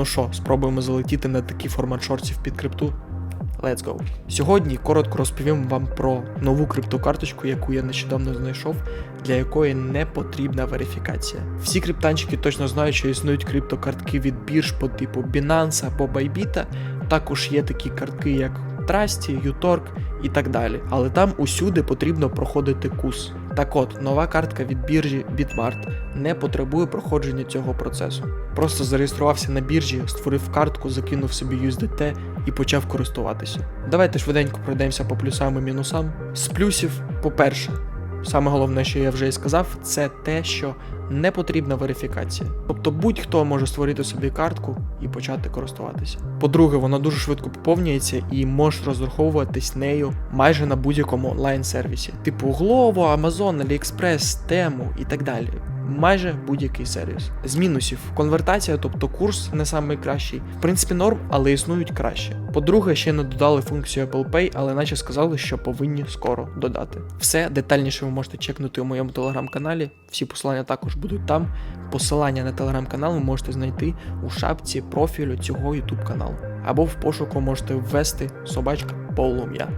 Ну що, спробуємо залетіти на такий формат шортів під крипту. Let's go. Сьогодні коротко розповім вам про нову криптокарточку, яку я нещодавно знайшов, для якої не потрібна верифікація. Всі криптанчики точно знають, що існують криптокартки від бірж по типу Binance або Bybit. Також є такі картки, як Trusty, uTorg і так далі. Але там усюди потрібно проходити кус. Так от, нова картка від біржі Bitmart не потребує проходження цього процесу. Просто зареєструвався на біржі, створив картку, закинув собі USDT і почав користуватися. Давайте швиденько пройдемося по плюсам і мінусам. З плюсів, по-перше, саме головне, що я вже і сказав, це те, що не потрібна верифікація. Тобто будь-хто може створити собі картку і почати користуватися. По-друге, вона дуже швидко поповнюється і можеш розраховуватись нею майже на будь-якому онлайн-сервісі, типу Glovo, Amazon, AliExpress, Temu і так далі. Майже будь-який сервіс. З мінусів конвертація, тобто курс не найкращий. В принципі, норм, але існують краще. По-друге, ще не додали функцію Apple Pay, але наче сказали, що повинні скоро додати. Все детальніше ви можете чекнути у моєму телеграм-каналі. Всі посилання також будуть там. Посилання на телеграм-канал ви можете знайти у шапці профілю цього YouTube каналу. Або в пошуку можете ввести собачка полум'я.